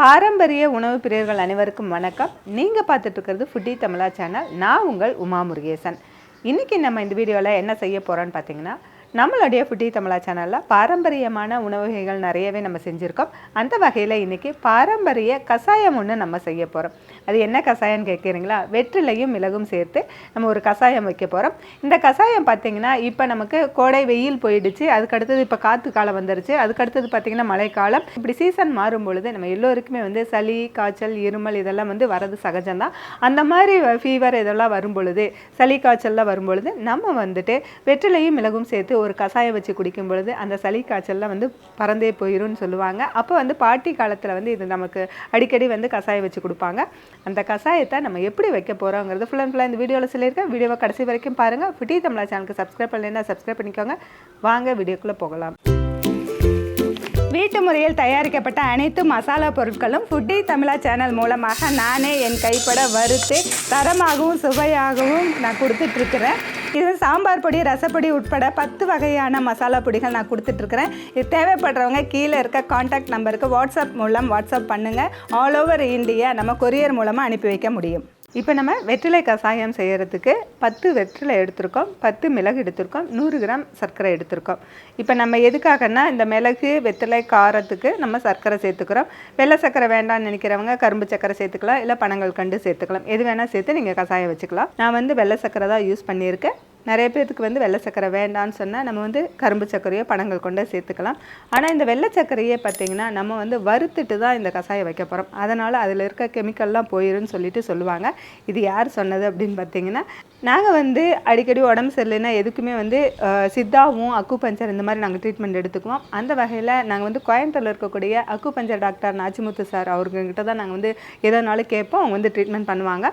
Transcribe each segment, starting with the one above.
பாரம்பரிய உணவு பிரியர்கள் அனைவருக்கும் வணக்கம். நீங்கள் பார்த்துட்டு இருக்கிறது ஃபுட்டி தமிழா சேனல் நான் உங்கள் உமா முருகேசன். இன்றைக்கி நம்ம இந்த வீடியோவில் என்ன செய்ய போகிறோன்னு பார்த்தீங்கன்னா நம்மளுடைய ஃபுட்டி தமிழா சேனலில் பாரம்பரியமான உணவு வகைகள் நிறையவே நம்ம செஞ்சுருக்கோம். அந்த வகையில் இன்றைக்கி பாரம்பரிய கஷாயம் ஒன்று நம்ம செய்ய போகிறோம் அது என்ன கஷாயம்னு கேட்குறீங்களா? வெற்றிலையும் மிளகும் சேர்த்து நம்ம ஒரு கஷாயம் வைக்க போகிறோம் இந்த கஷாயம் பார்த்தீங்கன்னா இப்போ நமக்கு கோடை வெயில் போயிடுச்சு அதுக்கடுத்தது இப்போ காற்று காலம் வந்துருச்சு அதுக்கடுத்தது பார்த்தீங்கன்னா மழைக்காலம் இப்படி சீசன் மாறும் பொழுது நம்ம எல்லோருக்குமே வந்து சளி காய்ச்சல் இருமல் இதெல்லாம் வந்து வரது சகஜம்தான். அந்த மாதிரி ஃபீவர் இதெல்லாம் வரும் பொழுது சளி காய்ச்சல்லாம் வரும் பொழுது நம்ம வந்துட்டு வெற்றிலையும் மிளகும் சேர்த்து ஒரு கஷாயம் வச்சு குடிக்கும் பொழுது அந்த சளி காய்ச்சல்லாம் வந்து பறந்தே போயிடும்னு சொல்லுவாங்க. அப்போ வந்து பாட்டி காலத்தில் வந்து இது நமக்கு அடிக்கடி வந்து கஷாயம் வச்சு கொடுப்பாங்க. அந்த கஷாயத்தை நம்ம எப்படி வைக்க போகிறோங்கிறது ஃபுல் அண்ட் ஃபுல்லாக இந்த வீடியோவில் சொல்லியிருக்கேன். வீடியோவை கடைசி வரைக்கும் பாருங்கள் ஃபிட்டி தமிழா சேனலுக்கு சப்ஸ்கிரைப் பண்ணலைன்னா சப்ஸ்கிரைப் பண்ணிக்கோங்க. வாங்க வீடியோக்குள்ளே போகலாம். வீட்டு முறையில் தயாரிக்கப்பட்ட அனைத்து மசாலா பொருட்களும் ஃபுட்டி தமிழா சேனல் மூலமாக நானே என் கைப்பட வறுத்து தரமாகவும் சுவையாகவும் நான் கொடுத்துட்ருக்குறேன். இது சாம்பார் பொடி ரசப்பொடி உட்பட பத்து வகையான மசாலா பொடிகள் நான் கொடுத்துட்ருக்குறேன். இது தேவைப்படுறவங்க கீழே இருக்க காண்டாக்ட் நம்பருக்கு வாட்ஸ்அப் மூலம் வாட்ஸ்அப் பண்ணுங்கள் ஆல் ஓவர் இந்தியா நம்ம கொரியர் மூலமாக அனுப்பி வைக்க முடியும். இப்போ நம்ம வெற்றிலை கஷாயம் செய்கிறதுக்கு பத்து வெற்றிலை எடுத்திருக்கோம் பத்து மிளகு எடுத்திருக்கோம் நூறு கிராம் சர்க்கரை எடுத்திருக்கோம். இப்போ நம்ம எதுக்காகன்னா இந்த மிளகு வெற்றிலை காரத்துக்கு நம்ம சர்க்கரை சேர்த்துக்கிறோம். வெள்ளை சர்க்கரை வேண்டாம்னு நினைக்கிறவங்க கரும்பு சர்க்கரை சேர்த்துக்கலாம் இல்லை பனங்கள் கண்டு சேர்த்துக்கலாம். எது வேணால் சேர்த்து நீங்கள் கஷாயம் வச்சுக்கலாம். நான் வந்து வெள்ளை சர்க்கரை தான் யூஸ் பண்ணியிருக்கேன். நிறைய பேர்த்துக்கு வந்து வெள்ளை சர்க்கரை வேண்டான்னு சொன்னால் நம்ம வந்து கரும்பு சர்க்கரையோ பணங்கள் கொண்டே சேர்த்துக்கலாம். ஆனால் இந்த வெள்ளை சர்க்கரையே பார்த்திங்கன்னா நம்ம வந்து வறுத்துட்டு தான் இந்த கஷாயம் வைக்க போகிறோம் அதனால் அதில் இருக்க கெமிக்கல்லாம் போயிருன்னு சொல்லிட்டு சொல்லுவாங்க. இது யார் சொன்னது அப்படின்னு பார்த்தீங்கன்னா நாங்கள் வந்து அடிக்கடி உடம்பு சரியில்லைன்னா எதுக்குமே வந்து சித்தாவும் அக்கு பஞ்சர் இந்த மாதிரி நாங்கள் ட்ரீட்மெண்ட் எடுத்துக்குவோம். அந்த வகையில் நாங்கள் வந்து கோயம்புத்தூரில் இருக்கக்கூடிய அக்கு பஞ்சர் டாக்டர் நாச்சிமுத்து சார் அவர்கிட்ட தான் நாங்கள் வந்து எதனாலும் கேட்போம். அவங்க வந்து ட்ரீட்மெண்ட் பண்ணுவாங்க.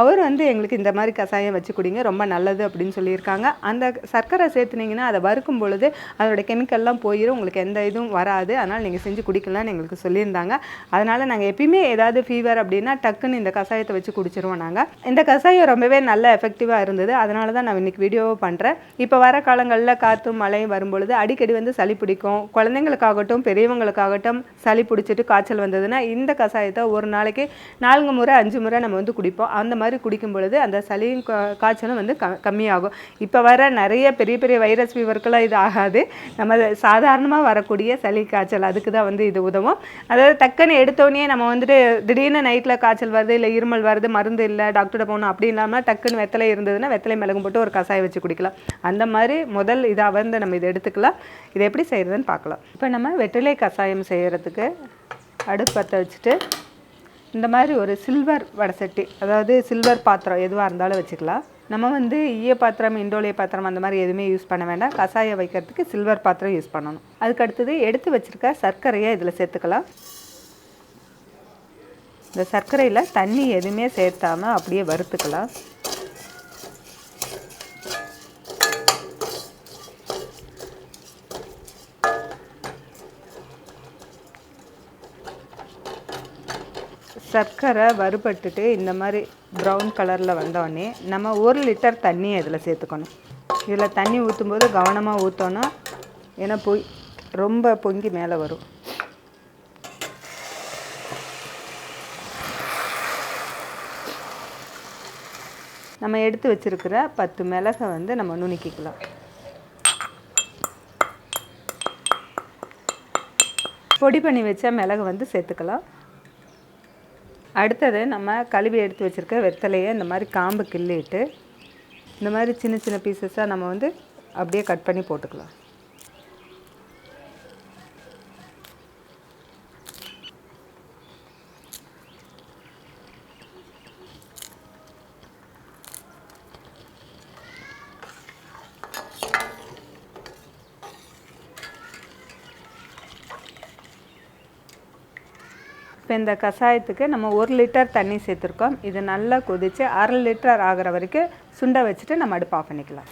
அவர் வந்து எங்களுக்கு இந்த மாதிரி கஷாயம் வச்சு குடிங்க ரொம்ப நல்லது அப்படின்னு சொல்லி சொல்லியிருக்காங்க. அந்த சர்க்கரை சேர்த்துனீங்கன்னா அதை வறுக்கும் பொழுது அதோட கெமிக்கல்லாம் போயிடும் உங்களுக்கு எந்த இதுவும் வராது. அதனால் நீங்கள் செஞ்சு குடிக்கலாம்னு எங்களுக்கு சொல்லியிருந்தாங்க. அதனால் நாங்கள் எப்பயுமே ஏதாவது ஃபீவர் அப்படின்னா டக்குன்னு இந்த கஷாயத்தை வச்சு குடிச்சிருவோம் நாங்கள் இந்த கஷாயம் ரொம்பவே நல்ல எஃபெக்டிவாக இருந்தது. அதனால தான் நான் இன்னைக்கு வீடியோவை பண்ணுறேன் இப்போ வர காலங்களில் காற்றும் மழையும் வரும்பொழுது அடிக்கடி வந்து சளி பிடிக்கும். குழந்தைங்களுக்காகட்டும் பெரியவங்களுக்காகட்டும் சளி பிடிச்சிட்டு காய்ச்சல் வந்ததுன்னா இந்த கஷாயத்தை ஒரு நாளைக்கு நான்கு முறை அஞ்சு முறை நம்ம வந்து குடிப்போம். அந்த மாதிரி குடிக்கும் பொழுது அந்த சளியும் காய்ச்சலும் வந்து க கம்மியாகும். இப்போ வர நிறைய பெரிய பெரிய வைரஸ் ஃபீவருக்கெல்லாம் இது ஆகாது. நம்ம சாதாரணமாக வரக்கூடிய சளி காய்ச்சல் அதுக்கு தான் வந்து இது உதவும். அதாவது டக்குன்னு எடுத்தோடனே நம்ம வந்துட்டு திடீர்னு நைட்டில் காய்ச்சல் வருது இல்லை இருமல் வருது மருந்து இல்லை டாக்டர்கிட்ட போகணும் அப்படி இல்லாமல் டக்குன்னு வெத்தலை இருந்ததுன்னா வெத்தலை மிளகும் போட்டு ஒரு கசாயம் வச்சு குடிக்கலாம். அந்த மாதிரி முதல் இதாக வந்து நம்ம இதை எடுத்துக்கலாம். இதை எப்படி செய்கிறதுன்னு பார்க்கலாம். இப்போ நம்ம வெற்றிலை கஷாயம் செய்கிறதுக்கு அடுப்பு பற்ற வச்சுட்டு இந்த மாதிரி ஒரு சில்வர் வடசட்டி அதாவது சில்வர் பாத்திரம் எதுவாக இருந்தாலும் வச்சுக்கலாம். நம்ம வந்து ஈய பாத்திரம் இண்டோலிய பாத்திரம் அந்த மாதிரி எதுவுமே யூஸ் பண்ண வேண்டாம். கஷாயம் வைக்கிறதுக்கு சில்வர் பாத்திரம் யூஸ் பண்ணணும். அதுக்கு அடுத்தது எடுத்து வச்சுருக்க சர்க்கரையை இதில் சேர்த்துக்கலாம். இந்த சர்க்கரையில் தண்ணி எதுவுமே சேர்த்தாமல் அப்படியே வறுத்துக்கலாம். சர்க்கரை வறுபட்டுட்டு இந்த மாதிரி ப்ரௌன் கலரில் வந்தோடனே நம்ம ஒரு லிட்டர் தண்ணியை இதில் சேர்த்துக்கணும். இதில் தண்ணி ஊற்றும்போது கவனமாக ஊற்றோன்னா ஏன்னா பொய் ரொம்ப பொங்கி மேலே வரும். நம்ம எடுத்து வச்சிருக்கிற பத்து மிளகை வந்து நம்ம நுணுக்கிக்கலாம். பொடி பண்ணி வச்ச மிளகு வந்து சேர்த்துக்கலாம். அடுத்தது நம்ம கழுவி எடுத்து வச்சுருக்க வெத்தலையை இந்த மாதிரி காம்பு கிள்ளிட்டு இந்த மாதிரி சின்ன சின்ன பீசஸாக நம்ம வந்து அப்படியே கட் பண்ணி போட்டுக்கலாம். இப்போ இந்த கஷாயத்துக்கு நம்ம ஒரு லிட்டர் தண்ணி சேர்த்துருக்கோம். இது நல்லா கொதித்து அரை லிட்டர் ஆகிற வரைக்கும் சுண்டை வச்சுட்டு நம்ம அடுப்பு ஆஃப் பண்ணிக்கலாம்.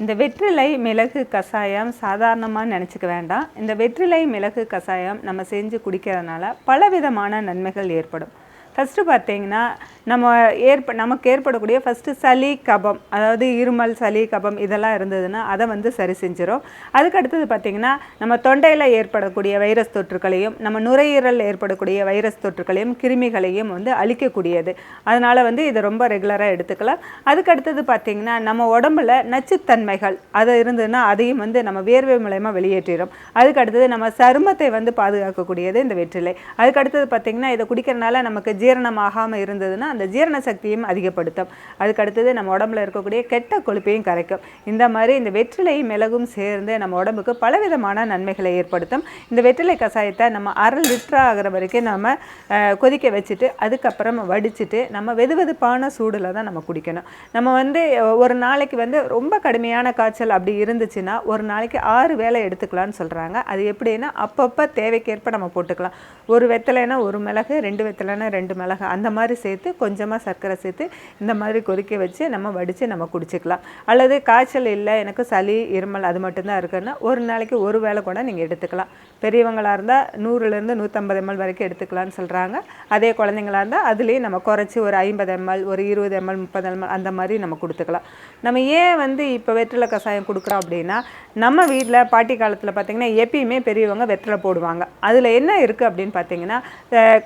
இந்த வெற்றிலை மிளகு கஷாயம் சாதாரணமாக நினச்சிக்க வேண்டாம். இந்த வெற்றிலை மிளகு கஷாயம் நம்ம செஞ்சு குடிக்கிறதுனால பலவிதமான நன்மைகள் ஏற்படும். ஃபஸ்ட்டு பார்த்தீங்கன்னா நம்ம ஏற்ப நமக்கு ஏற்படக்கூடிய ஃபஸ்ட்டு சளி கபம் அதாவது இருமல் சளி கபம் இதெல்லாம் இருந்ததுன்னா அதை வந்து சரி செஞ்சிடும் அதுக்கு அடுத்தது பார்த்திங்கன்னா நம்ம தொண்டையில் ஏற்படக்கூடிய வைரஸ் தொற்றுக்களையும் நம்ம நுரையீரல் ஏற்படக்கூடிய வைரஸ் தொற்றுக்களையும் கிருமிகளையும் வந்து அழிக்கக்கூடியது. அதனால் வந்து இதை ரொம்ப ரெகுலராக எடுத்துக்கலாம். அதுக்கு அடுத்தது பார்த்திங்கன்னா நம்ம உடம்புல நச்சுத்தன்மைகள் அது இருந்ததுன்னா அதையும் வந்து நம்ம வேர்வை மூலயமா வெளியேற்றிடும் அதுக்கு அடுத்தது நம்ம சருமத்தை வந்து பாதுகாக்கக்கூடியது இந்த வெற்றிலை. அதுக்கு அடுத்தது பார்த்திங்கன்னா இதை குடிக்கிறனால நமக்கு ஜீரணமாகாமல் இருந்ததுன்னா அந்த ஜீரண சக்தியும் அதிகப்படுத்தும். அதுக்கு அடுத்தது நம்ம உடம்புல இருக்கக்கூடிய கெட்ட கொழுப்பையும் கரைக்கும். இந்த மாதிரி இந்த வெற்றிலையும் மிளகும் சேர்ந்து நம்ம உடம்புக்கு பலவிதமான நன்மைகளை ஏற்படுத்தும். இந்த வெற்றிலை கஷாயத்தை நம்ம அரை லிட்டர் ஆகிற வரைக்கும் நம்ம கொதிக்க வச்சுட்டு அதுக்கப்புறம் வடிச்சிட்டு நம்ம வெது வெதுப்பான சூடில் தான் நம்ம குடிக்கணும். நம்ம வந்து ஒரு நாளைக்கு வந்து ரொம்ப கடுமையான காய்ச்சல் அப்படி இருந்துச்சுன்னா ஒரு நாளைக்கு ஆறு வேளை எடுத்துக்கலாம்னு சொல்கிறாங்க அது எப்படின்னா அப்பப்போ தேவைக்கேற்ப நம்ம போட்டுக்கலாம். ஒரு வெத்தலைன்னா ஒரு மிளகு ரெண்டு வெத்தலைன்னா ரெண்டு மிளகாய் அந்த மாதிரி சேர்த்து கொஞ்சமாக சர்க்கரை சேர்த்து இந்த மாதிரி கொதிக்க வச்சு நம்ம வடித்து நம்ம குடிச்சிக்கலாம். அல்லது காய்ச்சல் இல்லை எனக்கு சளி இருமல் அது மட்டும்தான் இருக்குன்னா ஒரு நாளைக்கு ஒரு வேளை கூட நீங்கள் எடுத்துக்கலாம். பெரியவங்களாக இருந்தால் நூறுலேருந்து நூற்றம்பது எம்எல் வரைக்கும் எடுத்துக்கலாம்னு சொல்கிறாங்க அதே குழந்தைங்களாக இருந்தால் அதுலேயும் நம்ம குறைச்சி ஒரு ஐம்பது எம்எல் ஒரு இருபது எம்எல் முப்பது எம்எல் அந்த மாதிரி நம்ம கொடுத்துக்கலாம். நம்ம ஏன் வந்து இப்போ வெற்றிலை கஷாயம் கொடுக்குறோம் அப்படின்னா நம்ம வீட்டில் பாட்டி காலத்தில் பார்த்திங்கன்னா எப்பயுமே பெரியவங்க வெற்றிலை போடுவாங்க. அதில் என்ன இருக்குது அப்படின்னு பார்த்தீங்கன்னா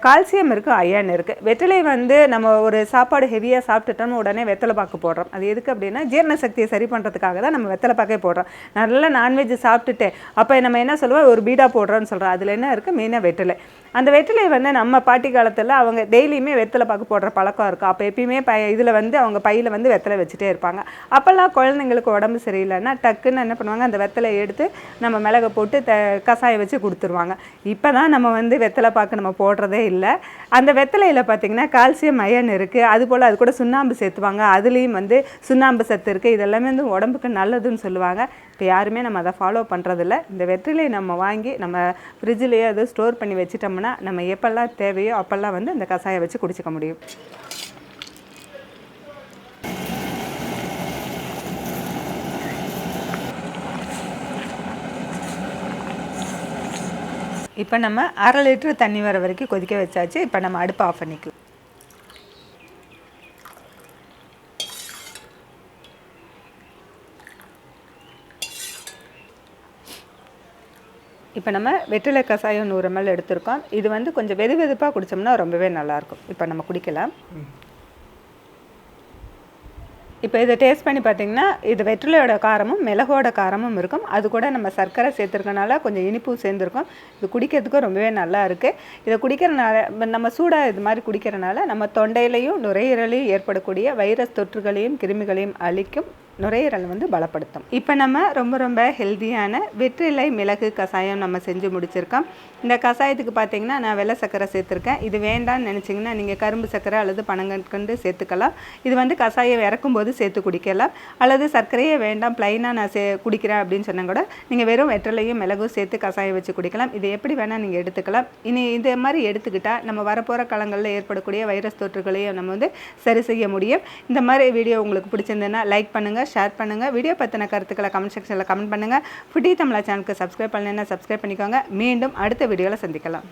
கால்சியம் இருக்குது அயன் இருக்குது வெற்றிலை வந்து நம்ம ஒரு சாப்பாடு ஹெவியாக சாப்பிட்டுட்டோம்னு உடனே வெத்தலை பாக்கு போடுறோம். அது எதுக்கு அப்படின்னா ஜீரண சக்தியை சரி பண்ணுறதுக்காக தான் நம்ம வெத்தலை பாக்கே போடுறோம். நல்லா நான்வெஜ் சாப்பிட்டுட்டு அப்போ நம்ம என்ன சொல்லுவோம்? ஒரு பீடா போடுறோம்னு சொல்கிறோம் அதில் என்ன இருக்குது மெயினாக வெற்றிலை. அந்த வெற்றிலை வந்து நம்ம பாட்டி காலத்தில் அவங்க டெய்லியுமே வெத்தலை பாக்கு போடுற பழக்கம் இருக்கும். அப்போ எப்பயுமே ப இதில் வந்து அவங்க பையில் வந்து வெத்தலை வச்சுட்டே இருப்பாங்க. அப்போல்லாம் குழந்தைங்களுக்கு உடம்பு சரியில்லைன்னா டக்குன்னு என்ன பண்ணுவாங்க? அந்த வெத்தலையை எடுத்து நம்ம மிளகை போட்டு த கசாயம் வச்சு கொடுத்துருவாங்க. இப்போ தான் நம்ம வந்து வெத்தலை பாக்கு நம்ம போடுறதே இல்லை. அந்த வெத்தலை வெத்தலையில் பார்த்திங்கன்னா கால்சியம் அயன் இருக்குது அது போல் அது கூட சுண்ணாம்பு சேர்த்துவாங்க. அதுலேயும் வந்து சுண்ணாம்பு சத்து இருக்குது இதெல்லாமே வந்து உடம்புக்கு நல்லதுன்னு சொல்லுவாங்க. இப்போ யாருமே நம்ம அதை ஃபாலோ பண்ணுறதில்ல இந்த வெற்றிலையை நம்ம வாங்கி நம்ம ஃப்ரிட்ஜிலேயே அது ஸ்டோர் பண்ணி வச்சிட்டோம்னா நம்ம எப்போல்லாம் தேவையோ அப்போல்லாம் வந்து இந்த கஷாயம் வச்சு குடிச்சிக்க முடியும். இப்போ நம்ம அரை லிட்டரு தண்ணி வர வரைக்கும் கொதிக்க வச்சாச்சு. இப்போ நம்ம அடுப்பு ஆஃப் பண்ணிக்கலாம். இப்போ நம்ம வெற்றிலை கஷாயம் நூறு எம்எல் எடுத்திருக்கோம். இது வந்து கொஞ்சம் வெது வெதுப்பாக குடித்தோம்னா ரொம்பவே நல்லாயிருக்கும் இப்போ நம்ம குடிக்கலாம். இப்போ இதை டேஸ்ட் பண்ணி பார்த்தீங்கன்னா இது வெற்றிலையோட காரமும் மிளகோட காரமும் இருக்கும். அது கூட நம்ம சர்க்கரை சேர்த்துருக்கனால கொஞ்சம் இனிப்பும் சேர்ந்துருக்கும். இது குடிக்கிறதுக்கும் ரொம்பவே நல்லா இருக்குது இதை குடிக்கிறனால நம்ம சூடாக இது மாதிரி குடிக்கிறனால நம்ம தொண்டையிலையும் நுரையீரலையும் ஏற்படக்கூடிய வைரஸ் தொற்றுகளையும் கிருமிகளையும் அழிக்கும். நுரையீரல் வந்து பலப்படுத்தும். இப்போ நம்ம ரொம்ப ரொம்ப ஹெல்த்தியான வெற்றிலை மிளகு கஷாயம் நம்ம செஞ்சு முடிச்சிருக்கோம். இந்த கஷாயத்துக்கு பார்த்தீங்கன்னா நான் வெள்ளை சக்கரை சேர்த்துருக்கேன். இது வேண்டாம்னு நினச்சிங்கன்னா நீங்கள் கரும்பு சக்கரை அல்லது பனங்கற்கண்டு சேர்த்துக்கலாம். இது வந்து கஷாயம் இறக்கும்போது சேர்த்து குடிக்கலாம். அல்லது சர்க்கரையே வேண்டாம் ப்ளைனாக நான் சே குடிக்கிறேன் அப்படின்னு சொன்னால் கூட நீங்கள் வெறும் வெற்றிலையும் மிளகும் சேர்த்து கஷாயம் வச்சு குடிக்கலாம். இது எப்படி வேணால் நீங்கள் எடுத்துக்கலாம். இனி இதே மாதிரி எடுத்துக்கிட்டால் நம்ம வரப்போகிற காலங்களில் ஏற்படக்கூடிய வைரஸ் தொற்றுகளையும் நம்ம வந்து சரி செய்ய முடியும். இந்த மாதிரி வீடியோ உங்களுக்கு பிடிச்சிருந்ததுன்னா லைக் பண்ணுங்கள் பண்ணுங்கள் ஷேர் பண்ணுங்கள் வீடியோ பற்றின கருத்துக்களை கமெண்ட் செக்ஷனில் கமெண்ட் பண்ணுங்கள் ஃபுட்டி தமிழா சேனலுக்கு சப்ஸ்கிரைப் பண்ணலைன்னா சப்ஸ்கிரைப் பண்ணிக்கோங்க. மீண்டும் அடுத்த வீடியோவில் சந்திக்கலாம்.